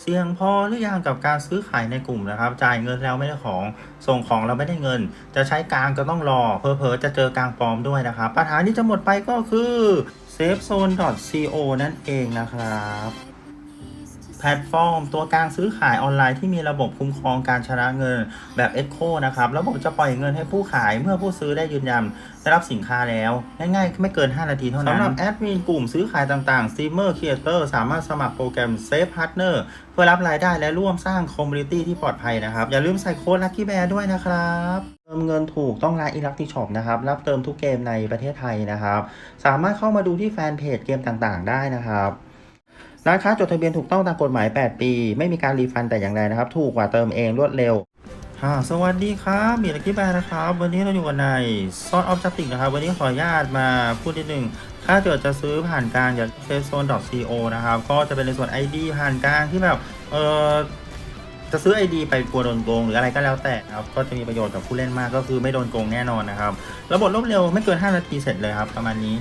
เสี่ยงพอหรือยังกับการซื้อขายในกลุ่มนะครับ จ่ายเงินแล้วไม่ได้ของ ส่งของแล้วไม่ได้เงิน จะใช้กลางก็ต้องรอ เพอเพอจะเจอกลางปลอมด้วยนะครับ ปัญหาที่จะหมดไปก็คือ safezone.co นั่นเองนะครับ แพลตฟอร์ม ตัวกลางซื้อขายออนไลน์ที่มีระบบคุ้มครองการชำระเงินแบบ Echo นะครับระบบจะปล่อยเงินให้ผู้ขายเมื่อผู้ซื้อได้ยืนยันได้รับสินค้าแล้ว ง่ายๆ ไม่เกิน 5 นาทีเท่านั้นสำหรับแอดมินกลุ่มซื้อขายต่างๆ Streamer Creator สามารถสมัครโปรแกรม Safe Partner เพื่อรับรายได้และร่วมสร้างคอมมูนิตี้ที่ปลอดภัยนะครับ อย่าลืมใส่โค้ด Lucky Bear ด้วยนะครับเติมเงินถูกต้องร้าน Electric Shop นะครับ รับเติมทุกเกมในประเทศไทยนะครับ สามารถเข้ามาดูที่แฟนเพจเกมต่างๆ ได้นะครับ ร้านค้าจดทะเบียนถูกต้องตามกฎหมาย 8 ปี ไม่มีการรีฟันแต่อย่างใดนะครับ ถูกกว่าเติมเองรวดเร็วค่ะสวัสดีครับมีลักกี้แบร์นะครับ วันนี้เราอยู่กันในซอนออฟจั t ติกนะครับ วันนี้ขออนุญาตมาพูดนิดนึงถ้าเกิดจะซื้อผ่านการจาก f a c e z o n e co นะครับ ก็จะเป็นในส่วน ID ผ่านการที่แบบ เออจะซื้อ ID ไปกลัวโดนโกงหรืออะไรก็แล้วแต่ครับ ก็จะมีประโยชน์กับผู้เล่นมากก็คือไม่โดนโกงแน่นอนนะครับ ระบบรวดเร็วไม่เกิน 5 นาทีเสร็จเลยครับประมาณนี้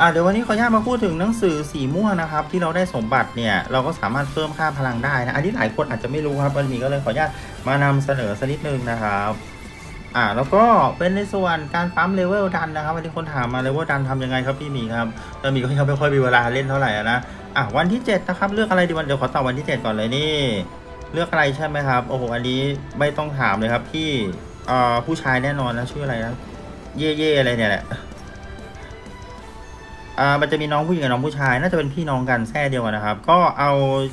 อ่าเดี๋ยววันนี้ขออนุญาตมาพูดถึงหนังสือสีม่วงนะครับ ที่เราได้สมบัติเนี่ยเราก็สามารถเพิ่มค่าพลังได้นะอันนี้หลายคนอาจจะไม่รู้ครับวันนี้ก็เลยขออนุญาตมานำเสนอสักนิดนึงนะครับอ่าแล้วก็เป็นในส่วนการปั๊มเลเวลดันนะครับวันนี้คนถามมาเลเวลดันทำยังไงครับพี่หมีครับแต่หมีก็ยังไม่ค่อยมีเวลาเล่นเท่าไหร่นะอะวันที่ 7 นะครับ เลือกอะไรดีวันเดี๋ยวขอตอบวันที่ 7 ก่อนเลยนี่ เลือกอะไรใช่ไหมครับโอ้โหอันนี้ไม่ต้องถามเลยครับพี่เอ่อผู้ชายแน่นอนนะชื่ออะไรนะเย่เย่อะไรเนี่ยแหละ อ่ามันจะมีน้องผู้หญิงกับน้องผู้ชาย น่าจะเป็นพี่น้องกันแท้เดียวกันนะครับ ก็เอา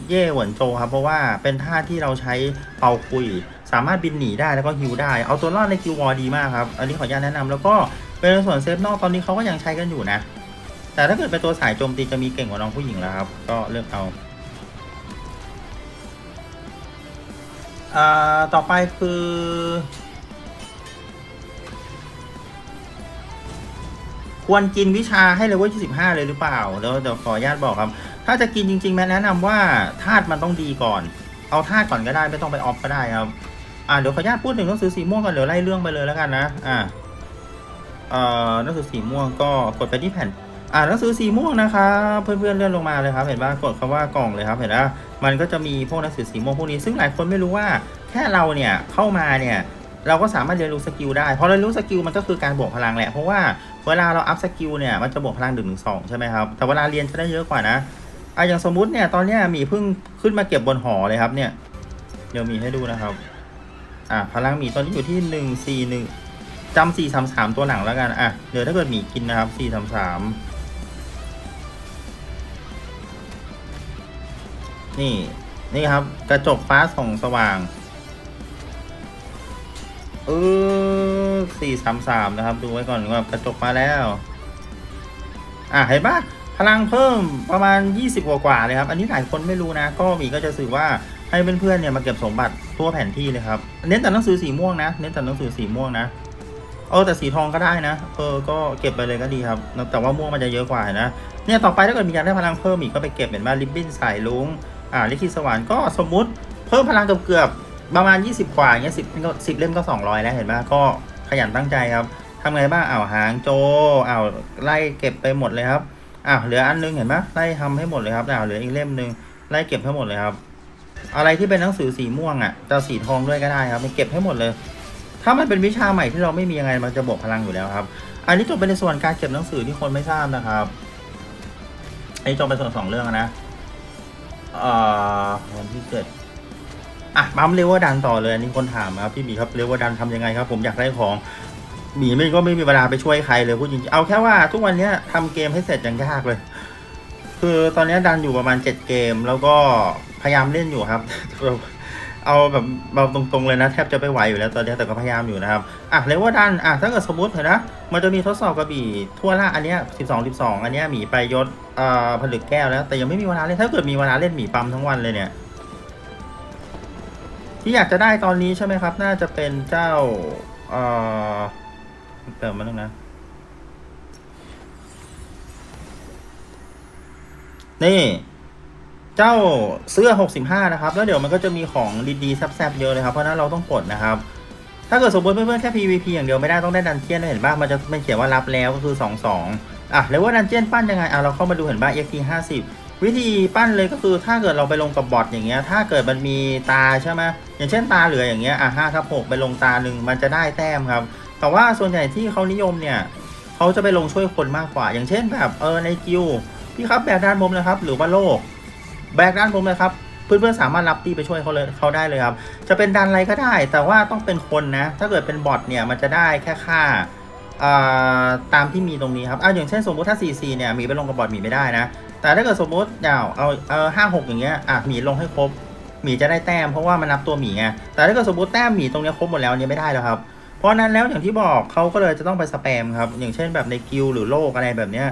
เย่หวนโจครับ เพราะว่าเป็นท่าที่เราใช้เป่าคุย สามารถบินหนีได้แล้วก็ฮิวได้ เอาตัวรอดในคิววอร์ดีมากครับ อันนี้ขออนุญาตแนะนำแล้วก็เป็นส่วนเซฟนอกตอนนี้เขาก็ยังใช้กันอยู่นะ แต่ถ้าเกิดเป็นตัวสายโจมตีจะมีเก่งกว่าน้องผู้หญิงแล้วครับ ก็เลือกเอาอ่าต่อไปคือ ควรกินวิชาให้เลเวล25 เลยหรือเปล่าเดี๋ยวเดี๋ยวขออนุญาตบอกครับ ถ้าจะกินจริงๆแม่แนะนำว่าธาตุมันต้องดีก่อน เอาธาตุก่อนก็ได้ไม่ต้องไปออฟก็ได้ครับ อ่าเดี๋ยวขออนุญาตพูดถึงหนังสือสีม่วงก่อนเดี๋ยวไล่เรื่องไปเลยแล้วกันนะ อ่าเอ่อหนังสือสีม่วงก็กดไปที่แผ่น อ่าหนังสือสีม่วงนะครับเพื่อนๆเลื่อนลงมาเลยครับเห็นป่ะกดคำว่ากล่องเลยครับเห็นป่ะมันก็จะมีพวกหนังสือสีม่วงพวกนี้ซึ่งหลายคนไม่รู้ว่าแค่เราเนี่ยเข้ามาเนี่ยเราก็สามารถเรียนรู้สกิลได้ พอเรียนรู้สกิลมันก็คือการบวกพลังแหละ เพราะว่า เวลาเราอัพสกิลเนี่ยมันจะบวกพลังหนึ่งถึงสองใช่ไหมครับแต่เวลาเรียนจะได้เยอะกว่านะอะอย่างสมมุติเนี่ยตอนเนี้ยหมีเพิ่งขึ้นมาเก็บบนหอเลยครับเนี่ย เดี๋ยวมีให้ดูนะครับ อะพลังหมีตอนนี้อยู่ที่หนึ่งสี่หนึ่งจำสี่สามสามตัวหลังแล้วกันอะเดี๋ยวถ้าเกิดหมีกินนะครับสี่สามสามนี่นี่ครับ กระจกฟ้าส่องสว่าง เออ สี่สามสามนะครับ ดูไว้ก่อนว่ากระจกมาแล้ว อะเห็นปะพลังเพิ่มประมาณ 20กว่ากว่าเลยครับ อันนี้หลายคนไม่รู้นะ ก็มีก็จะสื่อว่าให้เพื่อนๆเนี่ยมาเก็บสมบัติทั่วแผนที่เลยครับ เน้นแต่หนังสือสีม่วงนะ เน้นแต่หนังสือสีม่วงนะ เออแต่สีทองก็ได้นะ เออก็เก็บไปเลยก็ดีครับ แต่ว่าม่วงมันจะเยอะกว่านะ เนี่ยต่อไปถ้าเกิดมีการได้พลังเพิ่มอีกก็ไปเก็บเห็นว่าริบบิ้นสายลุง อ่าลิขิตสวรรค์ก็สมมุติเพิ่มพลังเกือบเกือบๆประมาณ 20 กว่าอย่าเงี้ยสิบสิบเล่มก็ 200 แล้วเห็นไหมก็ ขยันตั้งใจครับทำไงบ้างอ้าวหางโจอ้าวไล่เก็บไปหมดเลยครับอ้าวเหลืออันนึงเห็นไหมไล่ทำให้หมดเลยครับอ้าวเหลืออีกเล่มนึงไล่เก็บให้หมดเลยครับ อะไรที่เป็นหนังสือสีม่วงอะจะสีทองด้วยก็ได้ครับไปเก็บให้หมดเลย ถ้ามันเป็นวิชาใหม่ที่เราไม่มียังไงมันจะบวกพลังอยู่แล้วครับ อันนี้จบไปในส่วนการเก็บหนังสือที่คนไม่ทราบนะครับอันนี้จบไปส่วนสองเรื่องนะเอ่อวันที่เจ็ด อะปั๊มเลเวลดันต่อเลยอันนี้คนถามครับพี่หมีครับเลเวลดันทำยังไงครับผมอยากได้ของหมีไม่ก็ไม่มีเวลาไปช่วยใครเลยพูดจริงๆเอาแค่ว่าทุกวันเนี้ยทำเกมให้เสร็จยังยากเลย คือตอนนี้ดันอยู่ประมาณเจ็ดเกม แล้วก็พยายามเล่นอยู่ครับ เอาแบบเราตรงๆเลยนะแทบจะไม่ไหวอยู่แล้วตอนนี้แต่ก็พยายามอยู่นะครับอะเลเวลดันอะถ้าเกิดสมมติเห็นนะมันจะมีทดสอบกระบี่ทั่วล่าอันเนี้ยสิบสองสิบสองอันเนี้ยหมีไปยศเอ่อผลึกแก้วแล้ว แต่ยังไม่มีเวลาเล่นถ้าเกิดมีเวลาเล่นหมีปั๊มทั้งวันเลยเนี่ย ที่อยากจะได้ตอนนี้ใช่ไหมครับ น่าจะเป็นเจ้า เอ่อ เติมมาหนึ่งนะ นี่ เจ้าเสื้อ 65 นะครับ แล้วเดี๋ยวมันก็จะมีของดีๆแซ่บๆเยอะเลยครับ เพราะนั้นเราต้องกดนะครับถ้าเกิดสมมติเพื่อนๆแค่ PVP อย่างเดียวไม่ได้ต้องได้ดันเจียนด้วยเห็นป่ะมันจะไม่เขียนว่ารับแล้วก็คือ 2 2อะแล้วว่าดันเจียนปั้นยังไงอะเราเข้ามาดูเห็นป่ะ EXP 50 วิธีปั้นเลยก็คือถ้าเกิดเราไปลงกับบอทอย่างเงี้ย ถ้าเกิดมันมีตาใช่ไหมอย่างเช่นตาเหลืออย่างเงี้ยอะห้าทับหกไปลงตาหนึ่งมันจะได้แต้มครับ แต่ว่าส่วนใหญ่ที่เขานิยมเนี่ยเขาจะไปลงช่วยคนมากกว่า อย่างเช่นแบบเออในกิวพี่ครับแบกด้านบนเลยครับ หรือว่าโลก แบกด้านบนเลยครับเพื่อนๆสามารถรับตีไปช่วยเขาเลยเขาได้เลยครับ จะเป็นดันอะไรก็ได้ แต่ว่าต้องเป็นคนนะ ถ้าเกิดเป็นบอทเนี่ยมันจะได้แค่ค่าตามที่มีตรงนี้ครับอะอย่างเช่นสมมติถ้า 4 4เนี่ยมีไปลงกับบอทมีไม่ได้นะ แต่ถ้าเกิดสมมติเดาวเอาเออห้าหกอย่างเงี้ยอะหมีลงให้ครบหมีจะได้แต้มเพราะว่ามันนับตัวหมีไงแต่ถ้าเกิดสมมติแต้มหมีตรงเนี้ยครบหมดแล้วเนี่ยไม่ได้แล้วครับ เพราะนั้นแล้วอย่างที่บอกเขาก็เลยจะต้องไปสแปมครับ อย่างเช่นแบบในกิลหรือโลกอะไรแบบเนี้ย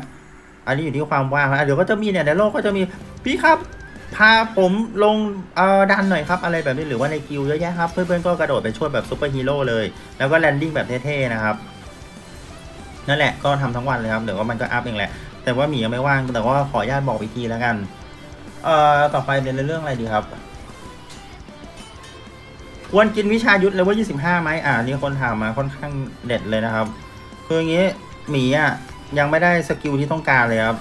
อันนี้อยู่ที่ความว่างนะอะเดี๋ยวก็จะมีเนี่ยในโลกก็จะมีพี่ครับพาผมลงเอ่อดันหน่อยครับอะไรแบบนี้หรือว่าในกิลเยอะแยะครับ เพื่อนๆก็กระโดดไปช่วยแบบซูเปอร์ฮีโร่เลย แล้วก็แลนดิ้งแบบเท่ๆนะครับนั่นแหละก็ทำทั้งวันเลยครับเดี๋ยวว่ามันก็อัพเองแหละ แต่ว่าหมียังไม่ว่าง แต่ว่าขออนุญาตบอกวิธีแล้วกัน เอ่อ ต่อไปเป็นเรื่องอะไรดีครับ ควรกินวิชายุทธเลเวล25ไหมอ่านี่คนถามมาค่อนข้างเด็ดเลยนะครับ คืออย่างนี้หมีอะยังไม่ได้สกิลที่ต้องการเลยครับ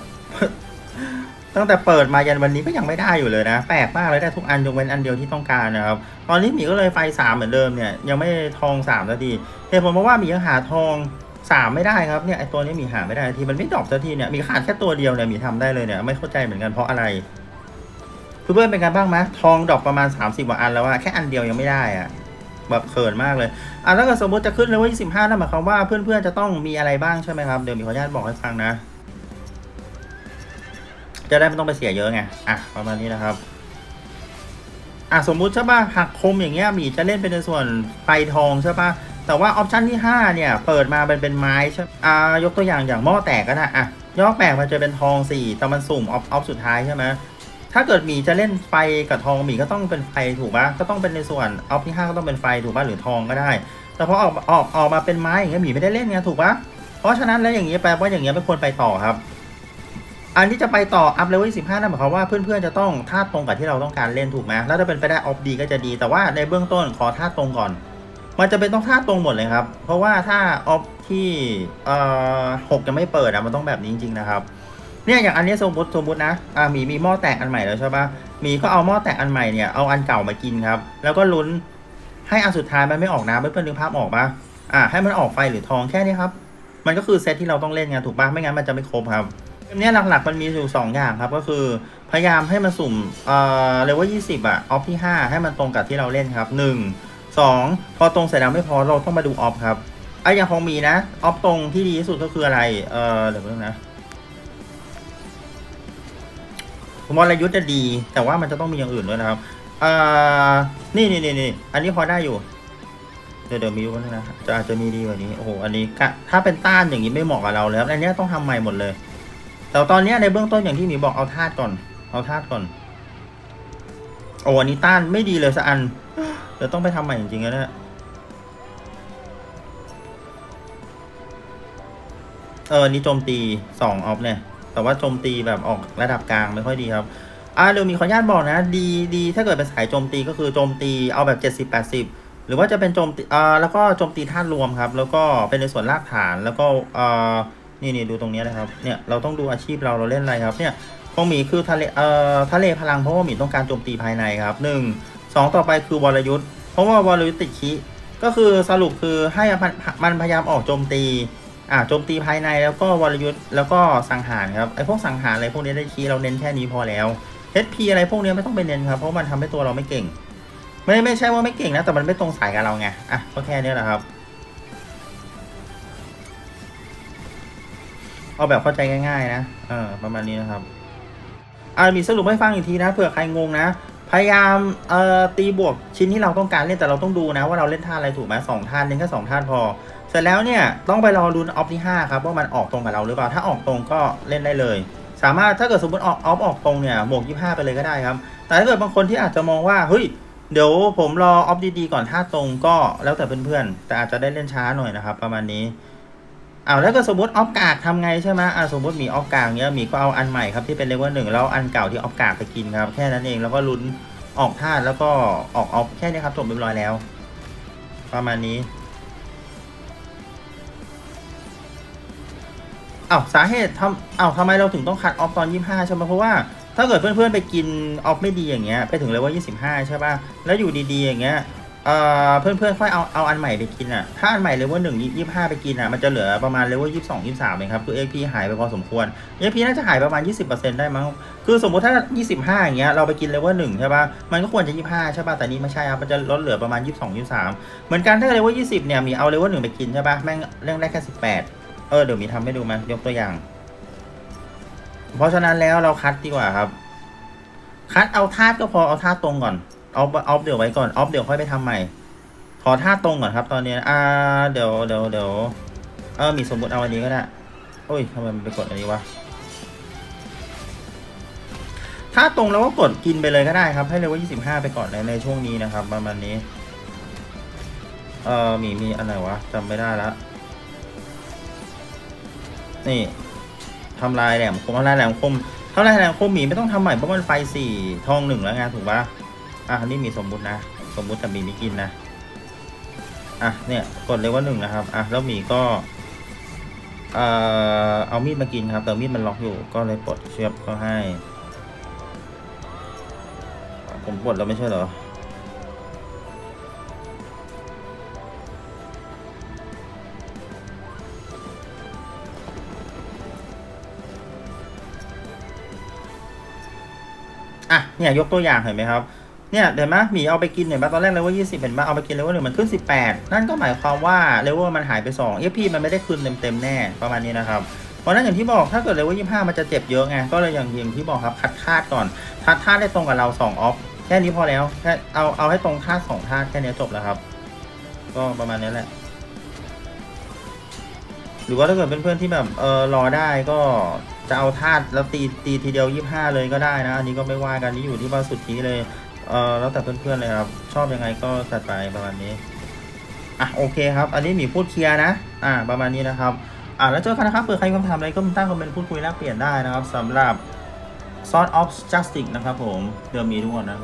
ตั้งแต่เปิดมายันวันนี้ก็ยังไม่ได้อยู่เลยนะ แปลกมากเลยได้ทุกอันยกเว้นอันเดียวที่ต้องการนะครับ ตอนนี้หมีก็เลยไฟสามเหมือนเดิมเนี่ย ยังไม่ทองสามสักทีเหตุผลเพราะว่าหมียังหาทอง สามไม่ได้ครับเนี่ยไอตัวนี้มีหาไม่ได้ทีมันไม่ดรอปสักทีเนี่ยมีขาดแค่ตัวเดียวเนี่ยมีทำได้เลยเนี่ยไม่เข้าใจเหมือนกันเพราะอะไรเพื่อนเป็นกันบ้างไหมทองดรอปประมาณ 30กว่าอันแล้วอะแค่อันเดียวยังไม่ได้อะแบบเขินมากเลยอะแล้วก็สมมติจะขึ้นเลเวล25นั่นหมายความว่าเพื่อนๆจะต้องมีอะไรบ้างใช่ไหมครับเดี๋ยวมีขออนุญาตบอกให้ฟังนะ จะได้ไม่ต้องไปเสียเยอะไงอะประมาณนี้นะครับอะสมมุติใช่ป่ะหักคมอย่างเงี้ยมีจะเล่นเป็นในส่วนไฟทองใช่ป่ะ แต่ว่าออปชันที่ 5 เนี่ย เปิดมาเป็นเป็นไม้ใช่อ่ายกตัวอย่างอย่างหม้อแตกก็ได้อะย่อแตกมันจะเป็นทอง4แต่มันสุ่มออฟออฟสุดท้ายใช่ไหมถ้าเกิดหมีจะเล่นไฟกับทองหมีก็ต้องเป็นไฟถูกป่ะก็ต้องเป็นในส่วนออฟที่5ก็ต้องเป็นไฟถูกป่ะหรือทองก็ได้ แต่พอออกออกออกมาเป็นไม้อย่างเงี้ยหมีไม่ได้เล่นไงถูกป่ะเพราะฉะนั้นแล้วอย่างนี้แปลว่าอย่างเงี้ยไม่ควรไปต่อครับ อันที่จะไปต่ออัพเลเวล15นั่นหมายความว่าเพื่อนๆจะต้องท่าตรงกับที่เราต้องการเล่นถูกไหมแล้วถ้าเป็นไปได้ออฟดีก็จะดี แต่ว่าในเบื้องต้นขอท่าตรงก่อน มันจะเป็นต้องท่าตรงหมดเลยครับ เพราะว่าถ้าออฟที่เอ่อหกยังไม่เปิดอะมันต้องแบบนี้จริงๆนะครับ เนี่ยอย่างอันนี้สมมติสมมตินะอ่ามีมีหม้อแตกอันใหม่แล้วใช่ปะมีก็เอาหม้อแตกอันใหม่เนี่ยเอาอันเก่ามากินครับ แล้วก็ลุ้นให้อันสุดท้ายมันไม่ออกน้ำเพื่อนๆนึกภาพออกปะอ่าให้มันออกไฟหรือทองแค่นี้ครับ มันก็คือเซตที่เราต้องเล่นไงถูกปะไม่งั้นมันจะไม่ครบครับเกมนี้ยหลักๆมันมีอยู่สองอย่างครับ ก็คือพยายามให้มันสุ่มเอ่อเลเวลยี่สิบอะออฟที่ห้าให้มันตรงกับที่เราเล่นครับห นึ่งสองพอตรงเสร็จแล้วไม่พอเราต้องมาดูออฟครับไอ้อย่างของมีนะออฟตรงที่ดีที่สุดก็คืออะไร เออเดี๋ยวเพิ่งนะผมว่าระยุทธ์จะดี แต่ว่ามันจะต้องมีอย่างอื่นด้วยนะครับเอ่อนี่นี่นี่นี่อันนี้พอได้อยู่ เดี๋ยวเดี๋ยวมีวันนะจะอาจจะมีดีกว่านี้ โอ้โห อันนี้กะถ้าเป็นต้านอย่างนี้ไม่เหมาะกับเราเลยครับอันนี้ต้องทำใหม่หมดเลย แต่ตอนนี้ในเบื้องต้นอย่างที่หมีบอกเอาธาตุก่อน เอาธาตุก่อน โอ้อันนี้ต้านไม่ดีเลยสักอัน เดี๋ยวต้องไปทำใหม่จริงๆนะเนี่ยเออนนี้โจมตีสองออฟเนี่ย แต่ว่าโจมตีแบบออกระดับกลางไม่ค่อยดีครับ อ่าเดี๋ยวมีขออนุญาตบอกนะ ดีดีถ้าเกิดเป็นสายโจมตีก็คือโจมตีเอาแบบเจ็ดสิบแปดสิบหรือว่าจะเป็นโจมตีอ่าแล้วก็โจมตีธาตุรวมครับ แล้วก็เป็นในส่วนรากฐาน แล้วก็อ่านี่นี่ดูตรงนี้นะครับ เนี่ย เราต้องดูอาชีพเราเราเล่นอะไรครับ เนี่ยของหมีคือทะเลเอ่อทะเลพลังเพราะว่าหมีต้องการโจมตีภายในครับหนึ่ง สองต่อไปคือวรยุทธ์เพราะว่าวรยุทธ์ติดคีก็คือสรุปคือให้มันพยายามออกโจมตีอ่าโจมตีภายในแล้วก็วรยุทธ์แล้วก็สังหารครับไอพวกสังหารอะไรพวกนี้ได้คีเราเน้นแค่นี้พอแล้ว HP อะไรพวกนี้ไม่ต้องไปเน้นครับเพราะมันทำให้ตัวเราไม่เก่ง ไม่ไม่ใช่ว่าไม่เก่งนะแต่มันไม่ตรงสายกับเราไงอะก็แค่นี้แหละครับเอาแบบเข้าใจง่ายๆนะเออประมาณนี้นะครับอ่ามีสรุปให้ฟังอีกทีนะเผื่อใครงงนะ พยายามเอ่อตีบวกชิ้นที่เราต้องการเล่นแต่เราต้องดูนะว่าเราเล่นท่าอะไรถูกไหมสองท่านเล่นแค่สองท่านพอ เสร็จแล้วเนี่ยต้องไปรอรุนออฟที่ห้าครับว่ามันออกตรงกับเราหรือเปล่าถ้าออกตรงก็เล่นได้เลย สามารถถ้าเกิดสมมติออกออฟออกตรงเนี่ยหมวกยี่ห้าไปเลยก็ได้ครับ แต่ถ้าเกิดบางคนที่อาจจะมองว่าเฮ้ยเดี๋ยวผมรอออฟดีๆก่อนท่าตรงก็แล้วแต่เพื่อนๆแต่อาจจะได้เล่นช้าหน่อยนะครับประมาณนี้ อ้าวแล้วก็สมมติออฟกากทำไงใช่ไหมอ่าสมมติมีออฟกากเนี้ยมีก็เอาอันใหม่ครับที่เป็นเลเวลหนึ่งแล้วอันเก่าที่ออฟกากไปกินครับ แค่นั้นเองแล้วก็ลุ้นออกธาตุแล้วก็ออกออฟแค่นี้ครับจบเรียบร้อยแล้ว ประมาณนี้อ้าวสาเหตุทำอ้าวทำไมเราถึงต้องคัดออฟตอนยี่ห้าใช่ไหมเพราะว่าถ้าเกิดเพื่อนๆไปกินออฟไม่ดีอย่างเงี้ยไปถึงเลเวล25 ใช่ป่ะแล้วอยู่ดีๆอย่างเงี้ย เอ่อเพื่อนๆค่อยเอาเอาอันใหม่ไปกินอะ ถ้าอันใหม่เลเวลหนึ่งยี่ห้าไปกินอะ มันจะเหลือประมาณเลเวลยี่สองยี่สามเองครับ คือ AP หายไปพอสมควร AP น่าจะหายประมาณ20%ได้มั้ง คือสมมติถ้า25อย่างเงี้ย เราไปกินเลเวลหนึ่งใช่ป่ะ มันก็ควรจะ25ใช่ป่ะ แต่นี่ไม่ใช่ครับ มันจะลดเหลือประมาณ22 23เหมือนกันถ้าเลเวล20เนี่ย มีเอาเลเวลหนึ่งไปกินใช่ป่ะ แม่งเรื่องได้แค่18เออ เดี๋ยวมีทำให้ดูมายกตัวอย่าง เพราะฉะนั้นแล้วเราคัดดีกว่าครับ คัดเอาธาตุก็พอ เอาธาตุตรงก่อน เอาออฟเดี๋ยวไว้ก่อนออฟเดี๋ยวค่อยไปทำใหม่ ขอธาตรงก่อนครับ ตอนนี้ อ่า เดี๋ยวเดี๋ยวเดี๋ยวเออมีสมมติเอาอันนี้ก็ได้โอ้ยทำไมมันไปกดอันนี้วะถ้าตรงแล้วก็กดกินไปเลยก็ได้ครับ ให้เลเวล25ไปก่อนในในช่วงนี้นะครับประมาณนี้ เออมีมีอันไหนวะจำไม่ได้แล้วนี่ทำลายแหลมคมทำลายแหลมคมทำลายแหลมคมหมีไม่ต้องทำใหม่เพราะมันไฟสี่ทองหนึ่งแล้วไงถูกปะ อะนนี้มีสมมุตินะ สมมุติแต่หมีไม่กินนะ อะเนี่ยกดเลยว่าหนึ่งนะครับ อะแล้วหมีก็ เอ่อเอามีดมากินครับแต่มีดมันล็อกอยู่ก็เลยปลดเชือกก็ให้ ผมปลดแล้วไม่ใช่เหรออะเนี่ยยกตัวอย่างเห็นไหมครับ เนี่ยเห็นไหมะหมีเอาไปกินเห็นไหมตอนแรกเลเวลยี่สิบเห็นไหมเอาไปกินเลเวลหนึ่งมันขึ้นสิบแปดนั่นก็หมายความว่าเลเวลมันหายไปสองเอฟพีมันไม่ได้คืนเต็มๆแน่ประมาณนี้นะครับเพราะนั้นอย่างที่บอกถ้าเกิดเลเวลยี่ห้ามันจะเจ็บเยอะไงก็เลยอย่างอย่างที่บอกครับคัดธาตุก่อนคัดธาตุได้ตรงกับเราสองออฟแค่นี้พอแล้วแค่เอาเอาให้ตรงธาตุสองธาตุแค่นี้จบแล้วครับ ก็ประมาณนี้แหละ หรือว่าถ้าเกิดเป็นเพื่อนที่แบบเออรอได้ก็จะเอาธาตุแล้วตีตีทีเดียวยี่ห้าเลยก็ได้นะ อันนี้ก็ไม่ว่ากันนี่อยู่ที่ว่าสุดที่เลย เออแล้วแต่เพื่อนๆเลยครับ ชอบยังไงก็จัดไปประมาณนี้ อะโอเคครับ อันนี้หมีพูดเคลียร์นะ อ่า ประมาณนี้นะครับ อ่าแล้วเจอกันนะครับเผื่อใครมีคำถามอะไรก็ตั้งคอมเมนต์พูดคุยแลกเปลี่ยนได้นะครับสำหรับ Sort of Justice นะครับผมเดี๋ยวมีทุกคนนะ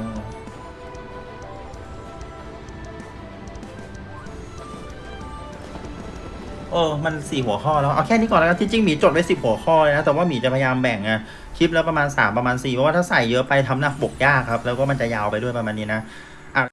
เออมันสี่หัวข้อแล้วเอาแค่นี้ก่อนแล้วกันที่จริงหมีจดไว้สิบหัวข้อนะแต่ว่าหมีจะพยายามแบ่งอะคลิปแล้วประมาณสามประมาณสี่เพราะว่าถ้าใส่เยอะไปทำหน้าบกยากครับ แล้วก็มันจะยาวไปด้วยประมาณนี้นะ